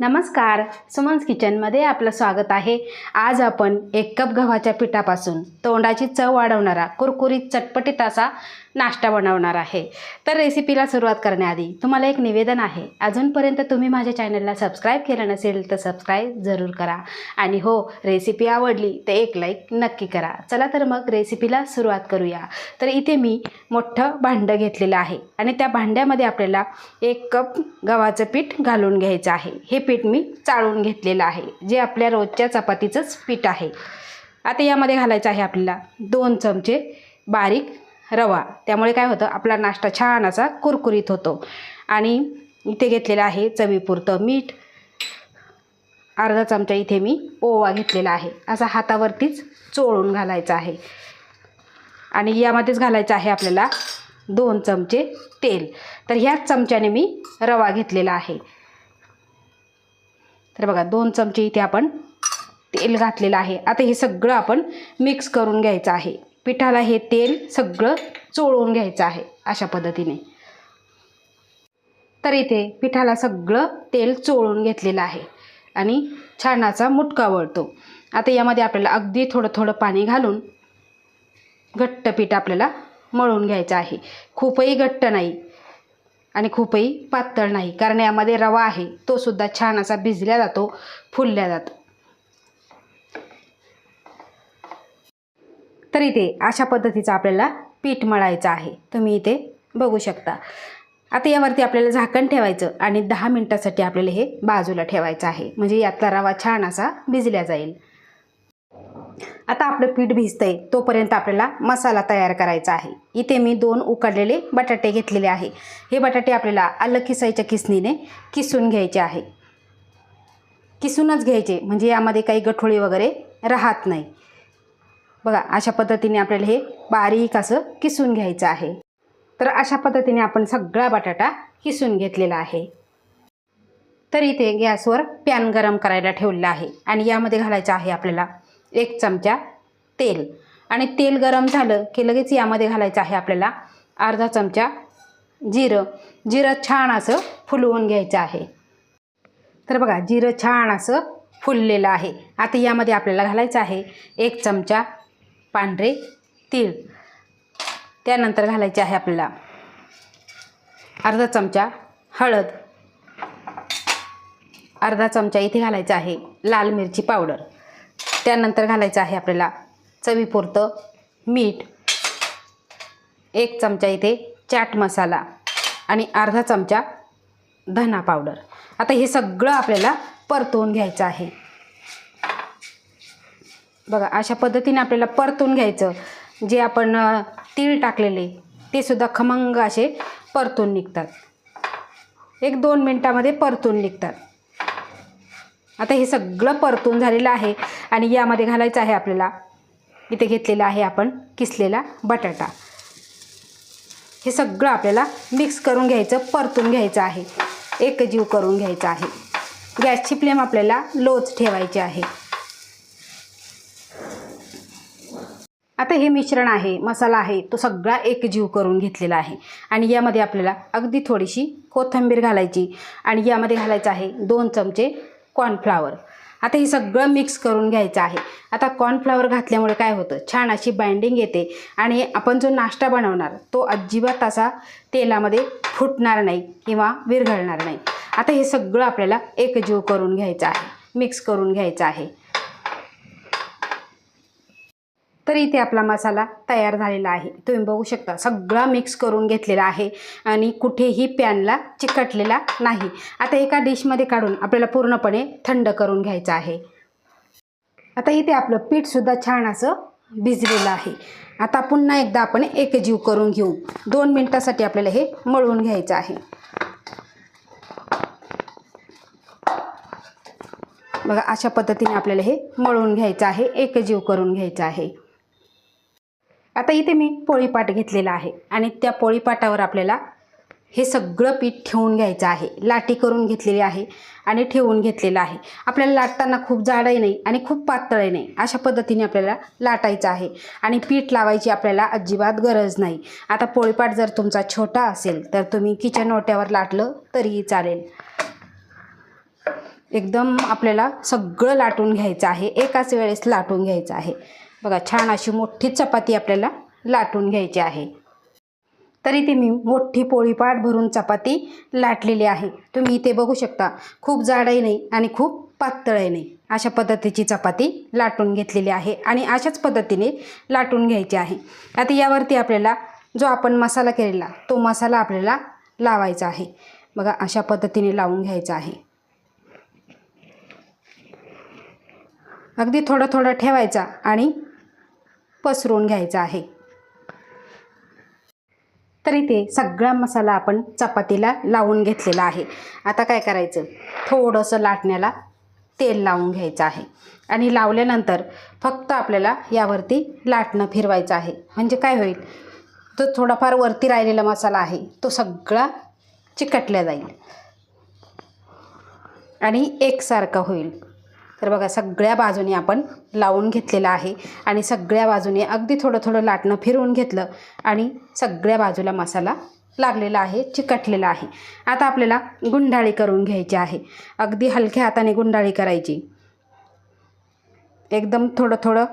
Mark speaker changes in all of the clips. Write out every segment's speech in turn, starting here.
Speaker 1: नमस्कार सुमन्स किचनमध्ये आपलं स्वागत आहे. आज आपण एक कप गव्हाच्या पिठापासून तोंडाची चव वाढवणारा कुरकुरीत चटपटीत असा नाश्ता बनवणार आहे. तर रेसिपीला सुरुवात करण्याआधी तुम्हाला एक निवेदन आहे. अजूनपर्यंत तुम्ही माझ्या चॅनलला सबस्क्राईब केलं नसेल तर सबस्क्राईब जरूर करा. आणि हो रेसिपी आवडली तर एक लाईक नक्की करा. चला तर मग रेसिपीला सुरुवात करूया. तर इथे मी मोठं भांडं घेतलेलं आहे. आणि त्या भांड्यामध्ये आपल्याला एक कप गव्हाचं पीठ घालून घ्यायचं आहे. हे पीठ मी चाळून घेतलेलं आहे. जे आपल्या रोजच्या चपातीचंच पीठ आहे. आता यामध्ये घालायचं आहे आपल्याला दोन चमचे बारीक रवा. त्यामुळे काय होतं आपला नाश्ता छान असा कुरकुरीत होतो. आणि इथे घेतलेलं आहे चवीपुरतं मीठ. अर्धा चमचा इथे मी ओवा घेतलेला आहे. असा हातावरतीच चोळून घालायचा आहे. आणि यामध्येच घालायचं आहे आपल्याला दोन चमचे तेल. तर ह्याच चमच्याने मी रवा घेतलेला आहे. तर बघा दोन चमचे इथे आपण तेल घातलेलं आहे. आता हे सगळं आपण मिक्स करून घ्यायचं आहे. पिठाला हे तेल सगळं चोळून घ्यायचं आहे अशा पद्धतीने. तर इथे पिठाला सगळं तेल चोळून घेतलेलं आहे आणि छानाचा मुटका वळतो. आता यामध्ये आपल्याला अगदी थोडं थोडं पाणी घालून घट्ट पीठ आपल्याला मळून घ्यायचं आहे. खूपही घट्ट नाही आणि खूपही पातळ नाही कारण यामध्ये रवा आहे तो सुद्धा छान असा भिजल्या जातो फुलल्या जातो. तर इथे अशा पद्धतीचं आपल्याला पीठ मळायचं आहे. तुम्ही इथे बघू शकता. आता यावरती आपल्याला झाकण ठेवायचं आणि दहा मिनटासाठी आपल्याला हे बाजूला ठेवायचं आहे. म्हणजे यातला रवा छान असा भिजल्या जाईल. आता आपलं पीठ भिजतंय तोपर्यंत आपल्याला मसाला तयार करायचा आहे. इथे मी दोन उकडलेले बटाटे घेतलेले आहे. हे बटाटे आपल्याला आलं किसायच्या किसणीने किसून घ्यायचे आहे. किसूनच घ्यायचे म्हणजे यामध्ये काही गठोळी वगैरे राहत नाही. बघा अशा पद्धतीने आपल्याला हे बारीक असं किसून घ्यायचं आहे. तर अशा पद्धतीने आपण सगळा बटाटा किसून घेतलेला आहे. तर इथे गॅसवर पॅन गरम करायला ठेवलेला आहे आणि यामध्ये घालायचं आहे आपल्याला एक चमचा तेल. आणि तेल गरम झालं की लगेच यामध्ये घालायचं आहे आपल्याला अर्धा चमचा जिरं. जिरं छान असं फुलवून घ्यायचं आहे. तर बघा जिरं छान असं फुललेलं आहे. आता यामध्ये आपल्याला घालायचं आहे एक चमचा पांढरे तीळ. त्यानंतर घालायचे आहे आपल्याला अर्धा चमचा हळद. अर्धा चमचा इथे घालायचा आहे लाल मिरची पावडर. त्यानंतर घालायचं आहे आपल्याला चवीपुरतं मीठ. एक चमचा इथे चाट मसाला आणि अर्धा चमचा धना पावडर. आता हे सगळं आपल्याला परतवून घ्यायचं आहे. बघा अशा पद्धतीने आपल्याला परतून घ्यायचं. जे आपण तीळ टाकलेले ते सुद्धा खमंग असे परतून निघतात. एक दोन मिनटामध्ये परतून निघतात. आता हे सगळं परतून झालेलं आहे आणि यामध्ये घालायचं आहे आपल्याला. इथे घेतलेला आहे आपण किसलेला बटाटा. हे सगळं आपल्याला मिक्स करून घ्यायचं परतून घ्यायचं आहे. एकजीव करून घ्यायचं आहे. गॅसची फ्लेम आपल्याला लोच ठेवायची आहे. आता हे मिश्रण आहे मसाला आहे तो सगळा एकजीव करून घेतलेला आहे. आणि यामध्ये आपल्याला अगदी थोडीशी कोथिंबीर घालायची आणि यामध्ये घालायचं आहे दोन चमचे कॉर्नफ्लावर आता हे सगळं मिक्स करून घ्यायचं आहे. आता कॉर्नफ्लावर घातल्यामुळे काय होतं? छान अशी बाइंडिंग येते आणि आपण जो नाश्ता बनवणार तो अजिबात असा तेलामध्ये फुटणार नाही किंवा विरघळणार नाही. आता हे सगळं आपल्याला एकजीव करून घ्यायचं आहे मिक्स करून घ्यायचं आहे. तर इथे आपला मसाला तयार झालेला आहे. तुम्ही बघू शकता सगळा मिक्स करून घेतलेला आहे आणि कुठेही पॅनला चिकटलेला नाही. आता एका डिशमध्ये काढून आपल्याला पूर्णपणे थंड करून घ्यायचं आहे. आता इथे आपलं पीठसुद्धा छान असं भिजलेलं आहे. आता पुन्हा एकदा आपण एकजीव करून घेऊ. दोन मिनटासाठी आपल्याला हे मळून घ्यायचं आहे. बघा अशा पद्धतीने आपल्याला हे मळून घ्यायचं आहे. एकजीव करून घ्यायचं आहे. आता इथे मी पोळीपाट घेतलेला आहे आणि त्या पोळीपाटावर आपल्याला हे सगळं पीठ ठेवून घ्यायचं आहे. लाटी करून घेतलेली आहे आणि ठेवून घेतलेलं आहे. आपल्याला लाटताना खूप जाडही नाही आणि खूप पातळही नाही. अशा पद्धतीने आपल्याला लाटायचं आहे. आणि पीठ लावायची आपल्याला अजिबात गरज नाही. आता पोळीपाट जर तुमचा छोटा असेल तर तुम्ही किचन ओट्यावर लाटलं तरीही चालेल. एकदम आपल्याला सगळं लाटून घ्यायचं आहे. एकाच वेळेस लाटून घ्यायचं आहे. बघा छान अशी मोठी चपाती आपल्याला लाटून घ्यायची आहे. तरी ती मी मोठी पोळीपाट भरून चपाती लाटलेली आहे. तुम्ही इथे बघू शकता खूप जाडही नाही आणि खूप पातळही नाही. अशा पद्धतीची चपाती लाटून घेतलेली आहे आणि अशाच पद्धतीने लाटून घ्यायची आहे. आता यावरती आपल्याला जो आपण मसाला केलेला तो मसाला आपल्याला लावायचा आहे. बघा अशा पद्धतीने लावून घ्यायचा आहे. अगदी थोडं थोडं ठेवायचा आणि पसरून घ्यायचा आहे. तरी ते सगळा मसाला आपण चपातीला लावून घेतलेला आहे. आता काय करायचं? थोडंसं लाटण्याला तेल लावून घ्यायचं आहे. आणि लावल्यानंतर फक्त आपल्याला यावरती लाटणं फिरवायचं आहे. म्हणजे काय होईल? तो थोडाफार वरती राहिलेला मसाला आहे तो सगळा चिकटला जाईल. आणि एकसारखा होईल. तर बघा सगळ्या बाजूने आपण लावून घेतलेलं आहे. आणि सगळ्या बाजूने अगदी थोडं थोडं लाटणं फिरवून घेतलं आणि सगळ्या बाजूला मसाला लागलेला आहे चिकटलेला आहे. आता आपल्याला गुंडाळी करून घ्यायची आहे. अगदी हलक्या हाताने गुंडाळी करायची. एकदम थोडं थोडं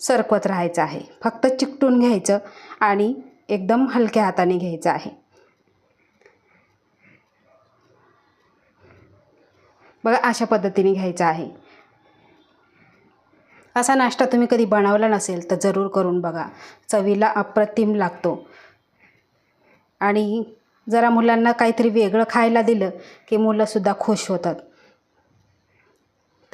Speaker 1: सरकवत राहायचं आहे. फक्त चिकटून घ्यायचं आणि एकदम हलक्या हाताने घ्यायचं आहे. बघा अशा पद्धतीने घ्यायचं आहे. असा नाश्ता तुम्ही कधी बनवला नसेल तर जरूर करून बघा. चवीला अप्रतिम लागतो. आणि जरा मुलांना काहीतरी वेगळं खायला दिलं की मुलंसुद्धा खुश होतात.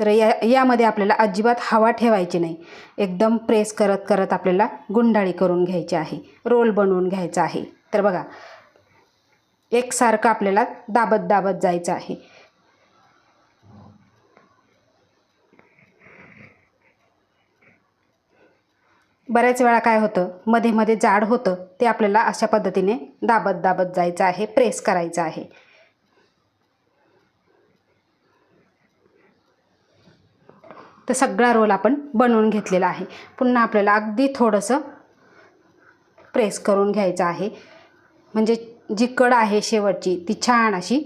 Speaker 1: तर या यामध्ये आपल्याला अजिबात हवा ठेवायची नाही. एकदम प्रेस करत करत आपल्याला गुंडाळी करून घ्यायची आहे. रोल बनवून घ्यायचा आहे. तर बघा एकसारखं आपल्याला दाबत दाबत जायचं आहे. बऱ्याच वेळा काय होतं? मध्ये मध्ये जाड होतं. ते आपल्याला अशा पद्धतीने दाबत दाबत जायचं आहे प्रेस करायचं आहे. तर सगळा रोल आपण बनवून घेतलेला आहे. पुन्हा आपल्याला अगदी थोडंसं प्रेस करून घ्यायचं आहे. म्हणजे जी कड आहे शेवटची ती छान अशी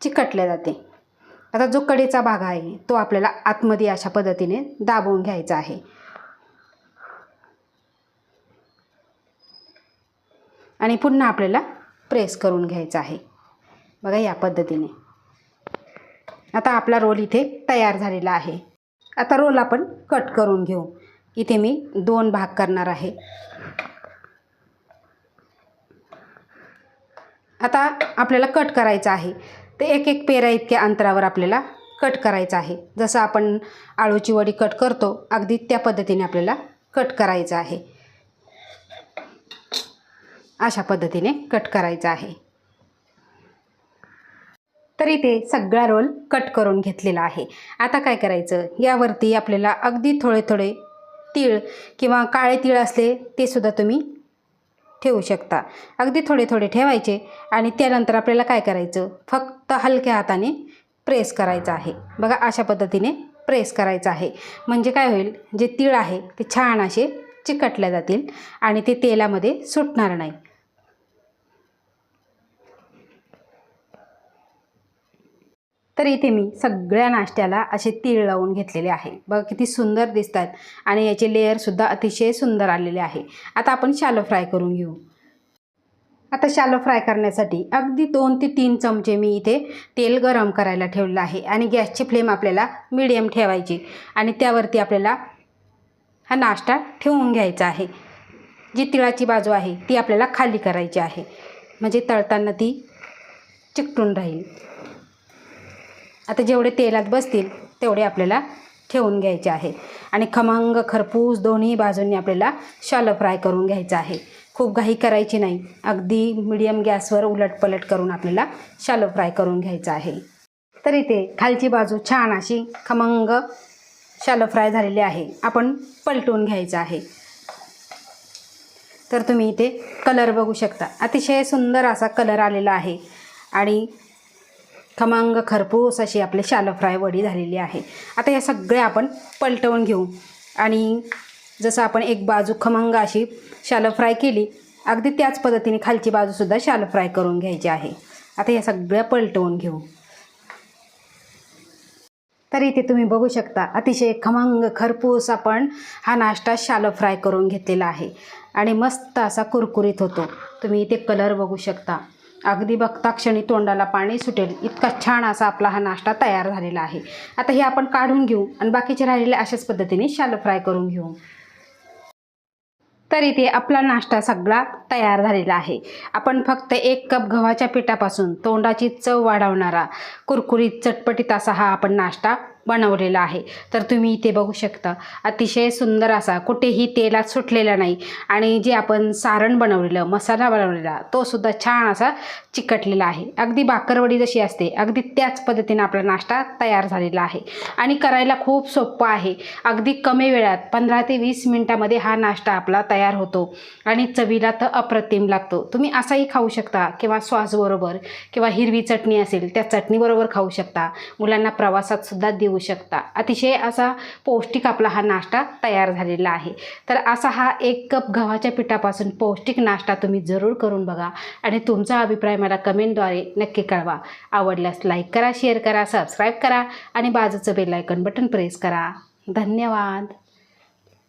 Speaker 1: चिकटल्या जाते. आता जो कडेचा भाग आहे तो आपल्याला आतमध्ये अशा पद्धतीने दाबवून घ्यायचा आहे. आणि पुन्हा आपल्याला प्रेस करून घ्यायचा आहे. बघा या पद्धतीने. आता आपला रोल इथे तयार झालेला आहे. आता रोल आपण कट करून घेऊ. इथे मी दोन भाग करणार आहे. आता आपल्याला कट करायचं आहे. ते एक एक पेरा इतक्या अंतरावर आपल्याला कट करायचं आहे. जसं आपण आळूची वडी कट करतो अगदी त्या पद्धतीने आपल्याला कट करायचं आहे. अशा पद्धतीने कट करायचं आहे. तर इथे सगळा रोल कट करून घेतलेला आहे. आता काय करायचं? यावरती आपल्याला अगदी थोडे थोडे तीळ किंवा काळे तीळ असले ते सुद्धा तुम्ही ठेवू शकता. अगदी थोडे थोडे ठेवायचे आणि त्यानंतर आपल्याला काय करायचं? फक्त हलक्या हाताने प्रेस करायचं आहे. बघा अशा पद्धतीने प्रेस करायचं आहे. म्हणजे काय होईल? जे तीळ आहे ते छान असे चिकटल्या जातील आणि ते तेलामध्ये सुटणार नाही. तर इथे मी सगळ्या नाश्त्याला असे तीळ लावून घेतलेले आहे. बघा किती सुंदर दिसत आहेत आणि याचे लेअरसुद्धा अतिशय सुंदर आलेले आहे. आता आपण शालो फ्राय करून घेऊ. आता शालो फ्राय करण्यासाठी अगदी दोन ते तीन चमचे मी इथे तेल गरम करायला ठेवलेलं आहे आणि गॅसची फ्लेम आपल्याला मिडियम ठेवायची आणि त्यावरती आपल्याला हा नाश्ता ठेवून घ्यायचा आहे. जी तिळाची बाजू आहे ती आपल्याला खाली करायची आहे. म्हणजे तळताना ती चिकटून राहील. आता जेवढे तेलात बसतील तेवढे आपल्याला ठेवून घ्यायचे आहे. आणि खमंग खरपूस दोन्ही बाजूंनी आपल्याला शालो फ्राय करून घ्यायचं आहे. खूप घाई करायची नाही. अगदी मिडियम गॅसवर उलटपलट करून आपल्याला शालो फ्राय करून घ्यायचं आहे. तर इथे खालची बाजू छान अशी खमंग शालो फ्राय झालेली आहे. आपण पलटून घ्यायचं आहे. तर तुम्ही इथे कलर बघू शकता. अतिशय सुंदर असा कलर आलेला आहे. आणि खमंग खरपूस अशी आपली शालो फ्राय वडी झालेली आहे. आता या सगळ्या आपण पलटवून घेऊ. आणि जसं आपण एक बाजू खमंग अशी शालो फ्राय केली अगदी त्याच पद्धतीने खालची बाजूसुद्धा शालो फ्राय करून घ्यायची आहे. आता या सगळ्या पलटवून घेऊ. तर इथे तुम्ही बघू शकता अतिशय खमंग खरपूस आपण हा नाश्ता शालो फ्राय करून घेतलेला आहे. आणि मस्त असा कुरकुरीत होतो. तुम्ही इथे कलर बघू शकता. अगदी बघता क्षणी तोंडाला पाणी सुटेल. इतका छान असा आपला हा नाश्ता तयार झालेला आहे. आता हे आपण काढून घेऊ आणि बाकीचे राहिलेले अशाच पद्धतीने शालो फ्राय करून घेऊ. तर इथे आपला नाश्ता सगळा तयार झालेला आहे. आपण फक्त एक कप गव्हाच्या पिठापासून तोंडाची चव वाढवणारा कुरकुरीत चटपटीत असा हा आपण नाश्ता बनवलेला आहे. तर तुम्ही इथे बघू शकता. अतिशय सुंदर असा कुठेही तेलात सुटलेला नाही. आणि जे आपण सारण बनवलेलं मसाला बनवलेला तो सुद्धा छान असा चिकटलेला आहे. अगदी बाकरवडी जशी असते अगदी त्याच पद्धतीने आपला नाश्ता तयार झालेला आहे. आणि करायला खूप सोपं आहे. अगदी कमी वेळात पंधरा ते वीस मिनटामध्ये हा नाश्ता आपला तयार होतो. आणि चवीला तर अप्रतिम लागतो. तुम्ही असाही खाऊ शकता किंवा सॉसबरोबर किंवा हिरवी चटणी असेल त्या चटणीबरोबर खाऊ शकता. मुलांना प्रवासात सुद्धा देऊ शकता. अतिशय असा पौष्टिक आपला हा नाश्ता तयार झालेला आहे. तर असा हा एक कप गव्हाच्या पिठापासून पौष्टिक नाश्ता तुम्ही जरूर करून बघा आणि तुमचा अभिप्राय मला कमेंटद्वारे नक्की कळवा. आवडल्यास लाईक करा शेअर करा सबस्क्राईब करा आणि बाजूचं बेल आयकॉन बटन प्रेस करा. धन्यवाद.